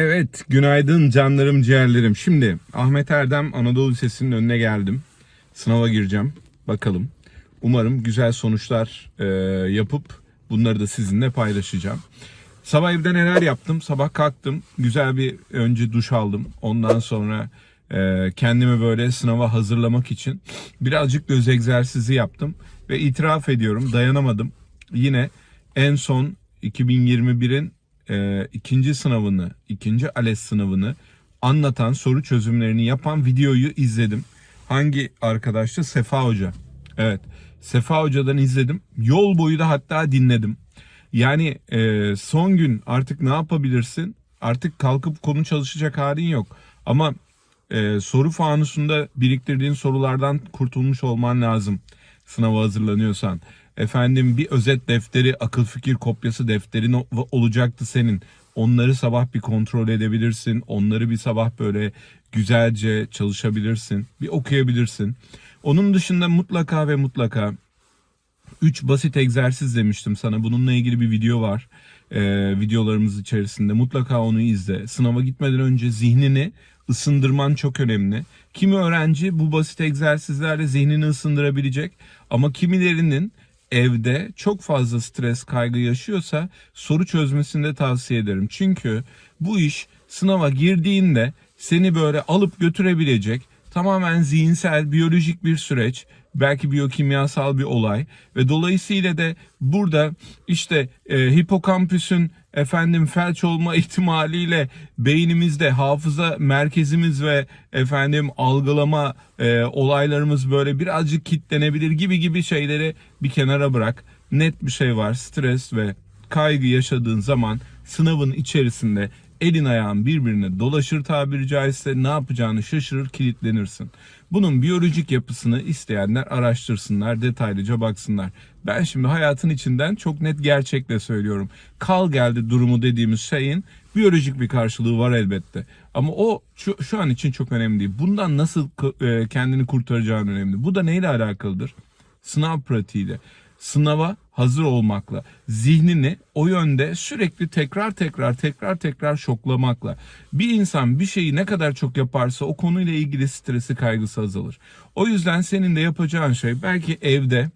Evet, günaydın canlarım, ciğerlerim. Şimdi Ahmet Erdem Anadolu Lisesi'nin önüne geldim. Sınava gireceğim. Bakalım. Umarım güzel sonuçlar e, yapıp bunları da sizinle paylaşacağım. Sabah evde neler yaptım? Sabah kalktım. Güzel bir önce duş aldım. Ondan sonra e, kendimi böyle sınava hazırlamak için birazcık göz egzersizi yaptım. Ve itiraf ediyorum dayanamadım. Yine en son 2021'in e, ikinci sınavını, ikinci ALES sınavını anlatan soru çözümlerini yapan videoyu izledim. Hangi arkadaştı? Sefa Hoca. Evet. Sefa Hoca'dan izledim. Yol boyu da hatta dinledim. Yani e, son gün artık ne yapabilirsin? Artık kalkıp konu çalışacak halin yok. Ama e, soru fanusunda biriktirdiğin sorulardan kurtulmuş olman lazım. Sınava hazırlanıyorsan. Efendim bir özet defteri, akıl fikir kopyası defterin olacaktı senin. Onları sabah bir kontrol edebilirsin. Onları bir sabah böyle güzelce çalışabilirsin. Bir okuyabilirsin. Onun dışında mutlaka ve mutlaka 3 basit egzersiz demiştim sana. Bununla ilgili bir video var. Ee, videolarımız içerisinde. Mutlaka onu izle. Sınava gitmeden önce zihnini ısındırman çok önemli. Kimi öğrenci bu basit egzersizlerle zihnini ısındırabilecek. Ama kimilerinin evde çok fazla stres, kaygı yaşıyorsa soru çözmesini de tavsiye ederim. Çünkü bu iş sınava girdiğinde seni böyle alıp götürebilecek tamamen zihinsel, biyolojik bir süreç, belki biyokimyasal bir olay ve dolayısıyla da burada işte e, hipokampüsün efendim felç olma ihtimaliyle beynimizde hafıza merkezimiz ve efendim algılama e, olaylarımız böyle birazcık kitlenebilir gibi gibi şeyleri bir kenara bırak. Net bir şey var. Stres ve kaygı yaşadığın zaman sınavın içerisinde elin ayağın birbirine dolaşır tabiri caizse ne yapacağını şaşırır kilitlenirsin. Bunun biyolojik yapısını isteyenler araştırsınlar detaylıca baksınlar. Ben şimdi hayatın içinden çok net gerçekle söylüyorum. Kal geldi durumu dediğimiz şeyin biyolojik bir karşılığı var elbette. Ama o şu, şu an için çok önemli değil. Bundan nasıl e, kendini kurtaracağın önemli. Bu da neyle alakalıdır? Sınav pratiğiyle sınava hazır olmakla, zihnini o yönde sürekli tekrar tekrar tekrar tekrar şoklamakla. Bir insan bir şeyi ne kadar çok yaparsa o konuyla ilgili stresi kaygısı azalır. O yüzden senin de yapacağın şey belki evde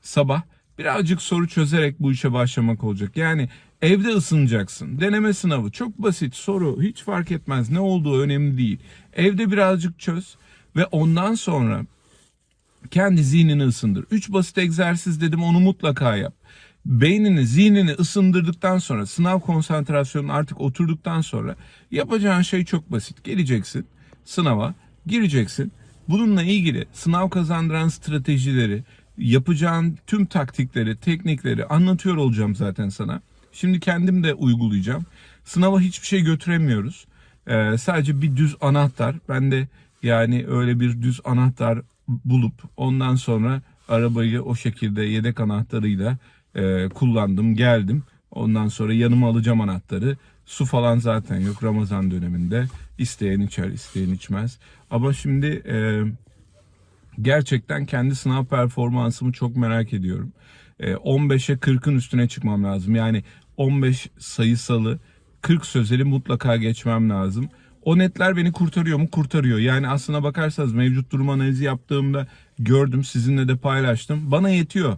sabah birazcık soru çözerek bu işe başlamak olacak. Yani evde ısınacaksın. Deneme sınavı çok basit soru hiç fark etmez ne olduğu önemli değil. Evde birazcık çöz ve ondan sonra kendi zihnini ısındır. Üç basit egzersiz dedim onu mutlaka yap. Beynini, zihnini ısındırdıktan sonra, sınav konsantrasyonun artık oturduktan sonra yapacağın şey çok basit. Geleceksin sınava, gireceksin. Bununla ilgili sınav kazandıran stratejileri, yapacağın tüm taktikleri, teknikleri anlatıyor olacağım zaten sana. Şimdi kendim de uygulayacağım. Sınava hiçbir şey götüremiyoruz. Ee, sadece bir düz anahtar. Ben de yani öyle bir düz anahtar bulup ondan sonra arabayı o şekilde yedek anahtarıyla e, kullandım geldim. Ondan sonra yanıma alacağım anahtarı. Su falan zaten yok Ramazan döneminde. İsteyen içer, isteyen içmez. Ama şimdi e, gerçekten kendi sınav performansımı çok merak ediyorum. E, 15'e 40'ın üstüne çıkmam lazım. Yani 15 sayısalı 40 sözeli mutlaka geçmem lazım. O netler beni kurtarıyor mu? Kurtarıyor. Yani aslına bakarsanız mevcut durum analizi yaptığımda gördüm, sizinle de paylaştım. Bana yetiyor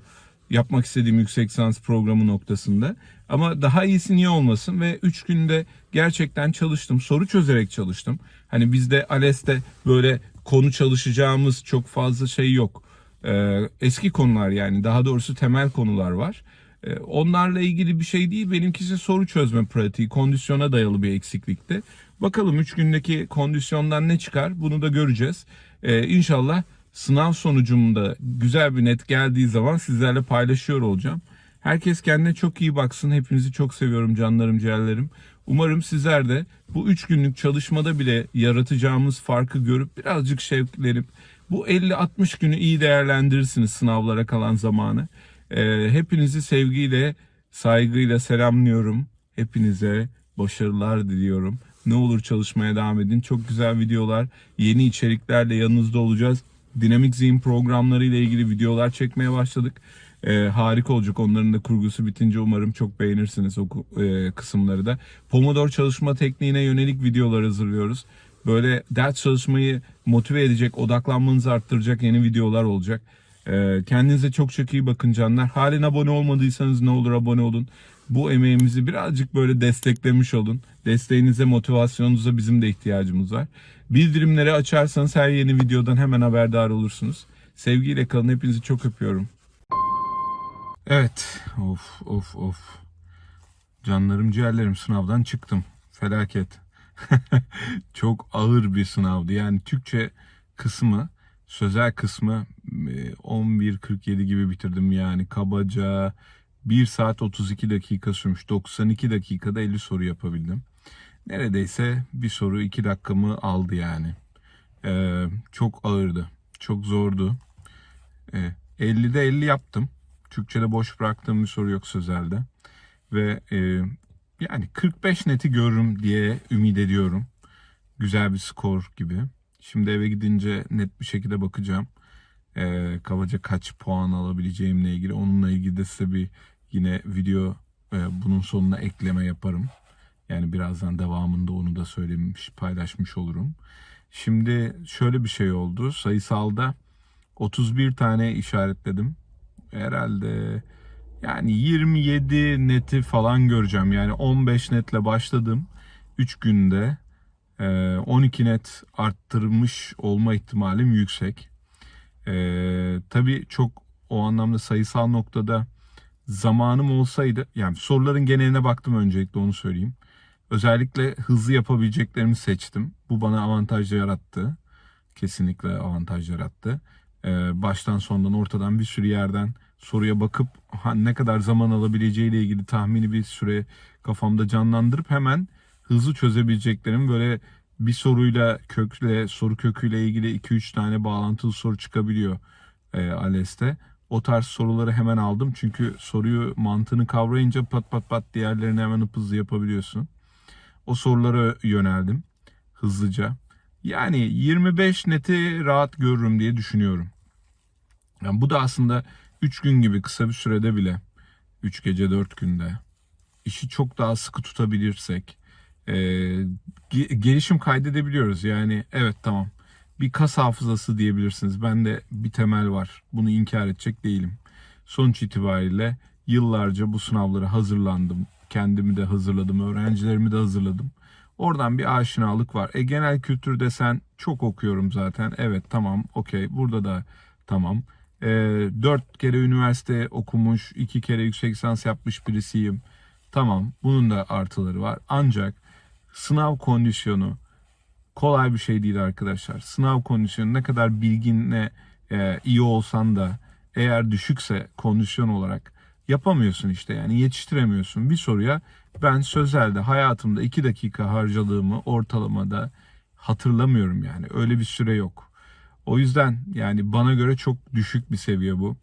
yapmak istediğim yüksek lisans programı noktasında. Ama daha iyisi niye olmasın ve 3 günde gerçekten çalıştım. Soru çözerek çalıştım. Hani bizde ALES'te böyle konu çalışacağımız çok fazla şey yok. Ee, eski konular yani daha doğrusu temel konular var. Ee, onlarla ilgili bir şey değil. Benimkisi soru çözme pratiği, kondisyona dayalı bir eksiklikti. Bakalım 3 gündeki kondisyondan ne çıkar bunu da göreceğiz. Ee, inşallah sınav sonucumda güzel bir net geldiği zaman sizlerle paylaşıyor olacağım. Herkes kendine çok iyi baksın. Hepinizi çok seviyorum canlarım, ciğerlerim. Umarım sizler de bu 3 günlük çalışmada bile yaratacağımız farkı görüp birazcık şevklenip bu 50-60 günü iyi değerlendirirsiniz sınavlara kalan zamanı. Ee, hepinizi sevgiyle, saygıyla selamlıyorum. Hepinize başarılar diliyorum. Ne olur çalışmaya devam edin. Çok güzel videolar, yeni içeriklerle yanınızda olacağız. Dinamik zihin programları ile ilgili videolar çekmeye başladık. E, harika olacak. Onların da kurgusu bitince umarım çok beğenirsiniz o e, kısımları da. Pomodoro çalışma tekniğine yönelik videolar hazırlıyoruz. Böyle ders çalışmayı motive edecek, odaklanmanızı arttıracak yeni videolar olacak. E, kendinize çok çok iyi bakın canlar. Halen abone olmadıysanız ne olur abone olun. Bu emeğimizi birazcık böyle desteklemiş olun. Desteğinize, motivasyonunuza bizim de ihtiyacımız var. Bildirimleri açarsanız her yeni videodan hemen haberdar olursunuz. Sevgiyle kalın. Hepinizi çok öpüyorum. Evet. Of of of. Canlarım ciğerlerim sınavdan çıktım. Felaket. çok ağır bir sınavdı. Yani Türkçe kısmı, sözel kısmı e, 11.47 gibi bitirdim yani kabaca 1 saat 32 dakika sürmüş. 92 dakikada 50 soru yapabildim. Neredeyse bir soru 2 dakikamı aldı yani. Ee, çok ağırdı. Çok zordu. Ee, 50'de 50 yaptım. Türkçe'de boş bıraktığım bir soru yok sözelde. Ve e, yani 45 neti görürüm diye ümit ediyorum. Güzel bir skor gibi. Şimdi eve gidince net bir şekilde bakacağım. Ee, kabaca kaç puan alabileceğimle ilgili. Onunla ilgili de size bir yine video e, bunun sonuna ekleme yaparım. Yani birazdan devamında onu da söylemiş, paylaşmış olurum. Şimdi şöyle bir şey oldu. Sayısalda 31 tane işaretledim. Herhalde yani 27 neti falan göreceğim. Yani 15 netle başladım. 3 günde e, 12 net arttırmış olma ihtimalim yüksek. E, tabii çok o anlamda sayısal noktada zamanım olsaydı yani soruların geneline baktım öncelikle onu söyleyeyim. Özellikle hızlı yapabileceklerimi seçtim. Bu bana avantaj yarattı. Kesinlikle avantaj yarattı. Ee, baştan sondan ortadan bir sürü yerden soruya bakıp ne kadar zaman alabileceğiyle ilgili tahmini bir süre kafamda canlandırıp hemen hızlı çözebileceklerim böyle bir soruyla kökle soru köküyle ilgili 2-3 tane bağlantılı soru çıkabiliyor e, ALES'te. O tarz soruları hemen aldım. Çünkü soruyu mantığını kavrayınca pat pat pat diğerlerini hemen hızlı yapabiliyorsun. O sorulara yöneldim hızlıca. Yani 25 neti rahat görürüm diye düşünüyorum. Yani bu da aslında 3 gün gibi kısa bir sürede bile 3 gece 4 günde işi çok daha sıkı tutabilirsek e, ge- gelişim kaydedebiliyoruz. Yani evet tamam bir kas hafızası diyebilirsiniz. Ben de bir temel var. Bunu inkar edecek değilim. Sonuç itibariyle yıllarca bu sınavlara hazırlandım. Kendimi de hazırladım, öğrencilerimi de hazırladım. Oradan bir aşinalık var. E genel kültür desen çok okuyorum zaten. Evet tamam okey burada da tamam. E, dört kere üniversite okumuş, iki kere yüksek lisans yapmış birisiyim. Tamam bunun da artıları var. Ancak sınav kondisyonu kolay bir şey değil arkadaşlar. Sınav kondisyonu ne kadar bilginle e, iyi olsan da eğer düşükse kondisyon olarak yapamıyorsun işte yani yetiştiremiyorsun. Bir soruya ben sözelde hayatımda 2 dakika harcadığımı ortalamada hatırlamıyorum yani. Öyle bir süre yok. O yüzden yani bana göre çok düşük bir seviye bu.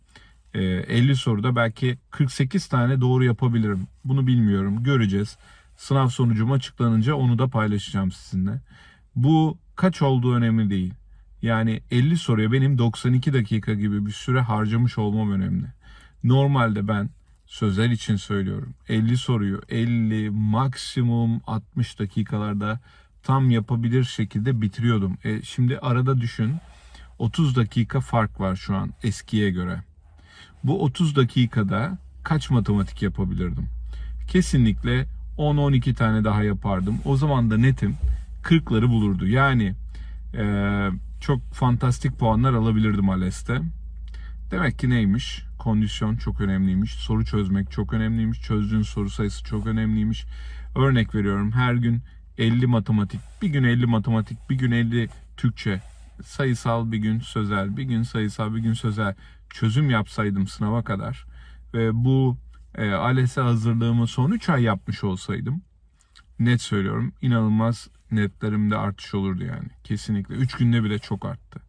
Ee, 50 soruda belki 48 tane doğru yapabilirim. Bunu bilmiyorum. Göreceğiz. Sınav sonucum açıklanınca onu da paylaşacağım sizinle. Bu kaç olduğu önemli değil. Yani 50 soruya benim 92 dakika gibi bir süre harcamış olmam önemli. Normalde ben sözel için söylüyorum. 50 soruyu 50 maksimum 60 dakikalarda tam yapabilir şekilde bitiriyordum. E, şimdi arada düşün 30 dakika fark var şu an eskiye göre. Bu 30 dakikada kaç matematik yapabilirdim? Kesinlikle 10-12 tane daha yapardım. O zaman da netim 40'ları bulurdu. Yani e, çok fantastik puanlar alabilirdim ALES'te. Demek ki neymiş? Kondisyon çok önemliymiş. Soru çözmek çok önemliymiş. Çözdüğün soru sayısı çok önemliymiş. Örnek veriyorum her gün 50 matematik, bir gün 50 matematik, bir gün 50 Türkçe, sayısal bir gün sözel, bir gün sayısal, bir gün sözel çözüm yapsaydım sınava kadar ve bu e, ALES'e hazırlığımı son 3 ay yapmış olsaydım net söylüyorum inanılmaz netlerimde artış olurdu yani. Kesinlikle. 3 günde bile çok arttı.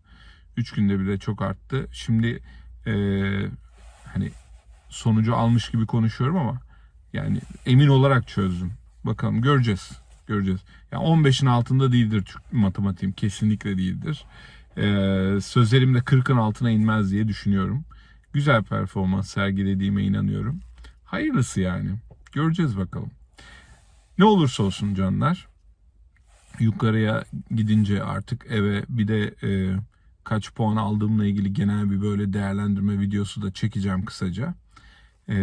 3 günde bile çok arttı. Şimdi e, hani sonucu almış gibi konuşuyorum ama yani emin olarak çözdüm. Bakalım göreceğiz. Göreceğiz. Yani 15'in altında değildir Türk matematiğim. Kesinlikle değildir. Ee, sözlerim de 40'ın altına inmez diye düşünüyorum. güzel performans sergilediğime inanıyorum. Hayırlısı yani. Göreceğiz bakalım. Ne olursa olsun canlar. Yukarıya gidince artık eve bir de e, kaç puan aldığımla ilgili genel bir böyle değerlendirme videosu da çekeceğim kısaca. E,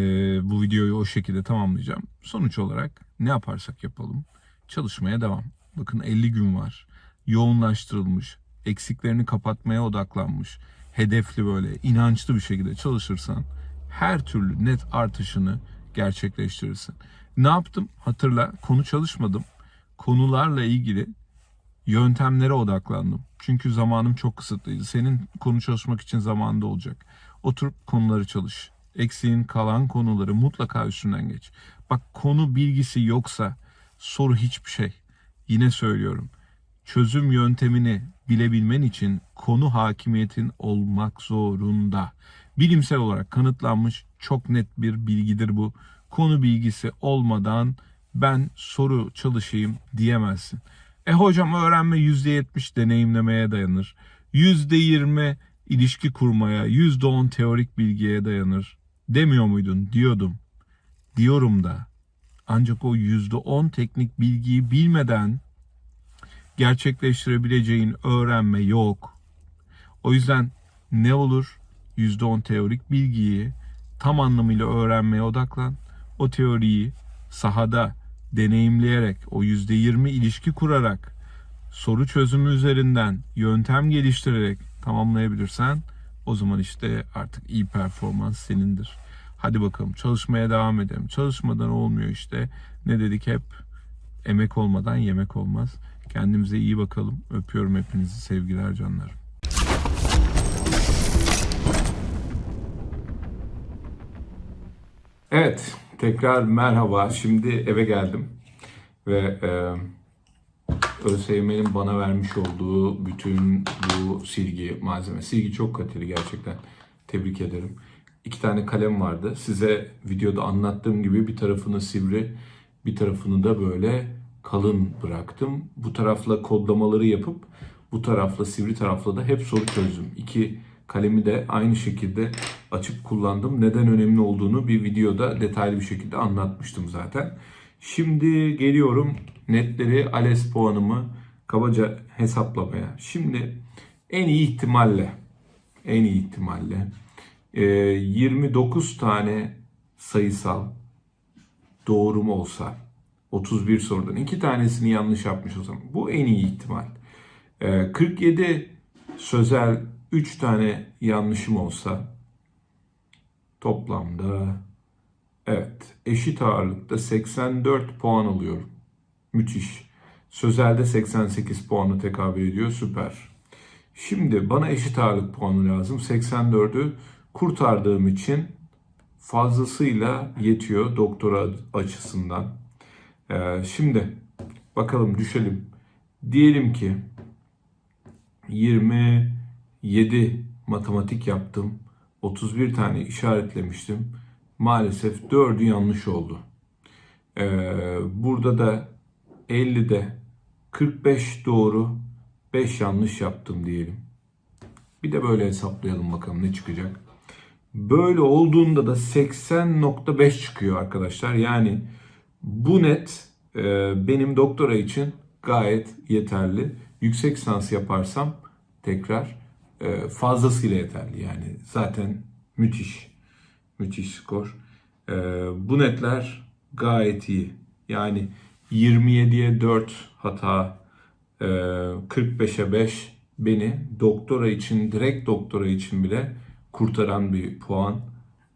bu videoyu o şekilde tamamlayacağım. Sonuç olarak ne yaparsak yapalım çalışmaya devam. Bakın 50 gün var. Yoğunlaştırılmış, eksiklerini kapatmaya odaklanmış, hedefli böyle inançlı bir şekilde çalışırsan her türlü net artışını gerçekleştirirsin. Ne yaptım? Hatırla konu çalışmadım. Konularla ilgili yöntemlere odaklandım. Çünkü zamanım çok kısıtlıydı. Senin konu çalışmak için zamanında olacak. Oturup konuları çalış. Eksiğin kalan konuları mutlaka üstünden geç. Bak konu bilgisi yoksa soru hiçbir şey. Yine söylüyorum. Çözüm yöntemini bilebilmen için konu hakimiyetin olmak zorunda. Bilimsel olarak kanıtlanmış çok net bir bilgidir bu. Konu bilgisi olmadan ben soru çalışayım diyemezsin. E hocam öğrenme %70 deneyimlemeye dayanır. %20 ilişki kurmaya, %10 teorik bilgiye dayanır. Demiyor muydun? Diyordum. Diyorum da. Ancak o %10 teknik bilgiyi bilmeden gerçekleştirebileceğin öğrenme yok. O yüzden ne olur? %10 teorik bilgiyi tam anlamıyla öğrenmeye odaklan. O teoriyi sahada deneyimleyerek, o %20 ilişki kurarak, soru çözümü üzerinden yöntem geliştirerek tamamlayabilirsen o zaman işte artık iyi performans senindir. Hadi bakalım çalışmaya devam edelim. Çalışmadan olmuyor işte. Ne dedik hep? Emek olmadan yemek olmaz. Kendimize iyi bakalım. Öpüyorum hepinizi sevgiler canlarım. Evet, tekrar merhaba. Şimdi eve geldim ve e, ÖSYM'nin bana vermiş olduğu bütün bu silgi malzeme. Silgi çok kaliteli gerçekten. Tebrik ederim. İki tane kalem vardı. Size videoda anlattığım gibi bir tarafını sivri, bir tarafını da böyle kalın bıraktım. Bu tarafla kodlamaları yapıp bu tarafla sivri tarafla da hep soru çözdüm. İki kalemi de aynı şekilde açıp kullandım. Neden önemli olduğunu bir videoda detaylı bir şekilde anlatmıştım zaten. Şimdi geliyorum netleri ALES puanımı kabaca hesaplamaya. Şimdi en iyi ihtimalle en iyi ihtimalle e, 29 tane sayısal doğru mu olsa 31 sorudan iki tanesini yanlış yapmış o zaman. Bu en iyi ihtimal. E, 47 sözel 3 tane yanlışım olsa toplamda evet eşit ağırlıkta 84 puan alıyorum. Müthiş. Sözelde 88 puanı tekabül ediyor. Süper. Şimdi bana eşit ağırlık puanı lazım. 84'ü kurtardığım için fazlasıyla yetiyor doktora açısından. Ee, şimdi bakalım düşelim. Diyelim ki 27 matematik yaptım. 31 tane işaretlemiştim. Maalesef 4'ü yanlış oldu. Ee, burada da 50'de 45 doğru 5 yanlış yaptım diyelim. Bir de böyle hesaplayalım bakalım ne çıkacak. Böyle olduğunda da 80.5 çıkıyor arkadaşlar. Yani bu net e, benim doktora için gayet yeterli. Yüksek lisans yaparsam tekrar e, fazlasıyla yeterli. Yani zaten müthiş. Müthiş skor. E, bu netler gayet iyi. Yani 27'ye 4 hata, e, 45'e 5 beni doktora için, direkt doktora için bile kurtaran bir puan.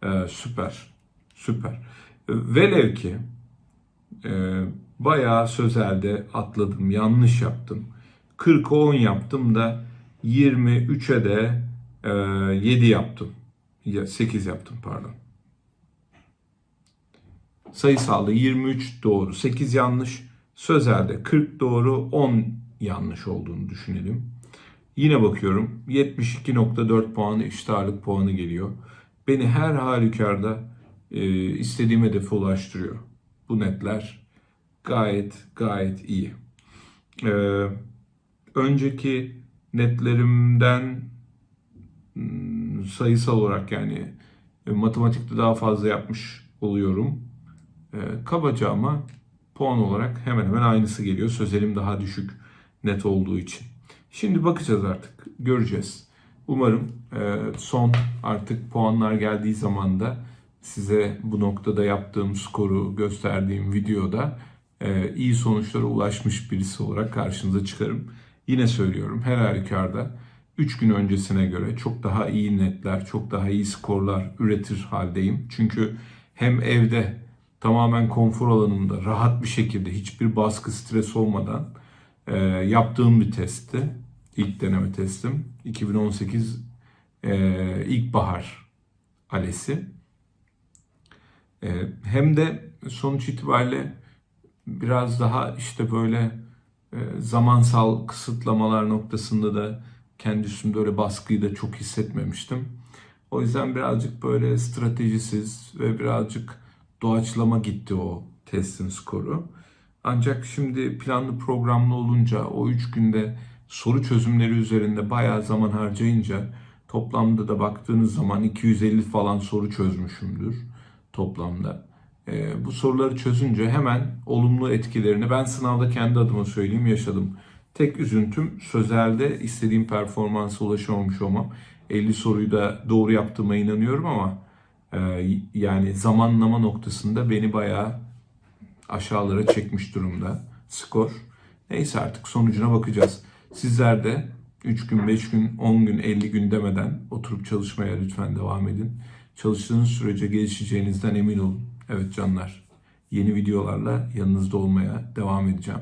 E, süper. Süper. Velev ki e, bayağı sözelde atladım, yanlış yaptım. 40'a 10 yaptım da 23'e de e, 7 yaptım. 8 yaptım pardon. Sayısalda 23 doğru, 8 yanlış. Sözelde 40 doğru, 10 yanlış olduğunu düşünelim. Yine bakıyorum 72.4 puanı eşit puanı geliyor. Beni her halükarda e, istediğim hedefe ulaştırıyor. Bu netler gayet gayet iyi. Ee, önceki netlerimden hmm, sayısal olarak yani E, matematikte daha fazla yapmış oluyorum. E, kabaca ama puan olarak hemen hemen aynısı geliyor. Sözelim daha düşük net olduğu için. Şimdi bakacağız artık. Göreceğiz. Umarım e, son artık puanlar geldiği zaman da size bu noktada yaptığım skoru gösterdiğim videoda iyi sonuçlara ulaşmış birisi olarak karşınıza çıkarım. Yine söylüyorum her halükarda 3 gün öncesine göre çok daha iyi netler, çok daha iyi skorlar üretir haldeyim. Çünkü hem evde tamamen konfor alanımda rahat bir şekilde hiçbir baskı, stres olmadan e, yaptığım bir testti. İlk deneme testim. 2018 e, ilkbahar alesi. E, hem de sonuç itibariyle biraz daha işte böyle zamansal kısıtlamalar noktasında da kendi üstümde öyle baskıyı da çok hissetmemiştim. O yüzden birazcık böyle stratejisiz ve birazcık doğaçlama gitti o testin skoru. Ancak şimdi planlı programlı olunca o 3 günde soru çözümleri üzerinde bayağı zaman harcayınca toplamda da baktığınız zaman 250 falan soru çözmüşümdür toplamda. Ee, bu soruları çözünce hemen olumlu etkilerini ben sınavda kendi adıma söyleyeyim yaşadım. Tek üzüntüm sözelde istediğim performansa ulaşamamış olmam. 50 soruyu da doğru yaptığıma inanıyorum ama e, yani zamanlama noktasında beni bayağı aşağılara çekmiş durumda skor. Neyse artık sonucuna bakacağız. Sizler de 3 gün, 5 gün, 10 gün, 50 gün demeden oturup çalışmaya lütfen devam edin. Çalıştığınız sürece gelişeceğinizden emin olun. Evet canlar, yeni videolarla yanınızda olmaya devam edeceğim.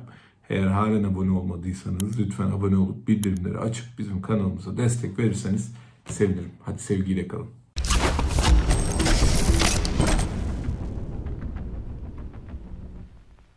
Eğer halen abone olmadıysanız lütfen abone olup bildirimleri açıp bizim kanalımıza destek verirseniz sevinirim. Hadi sevgiyle kalın.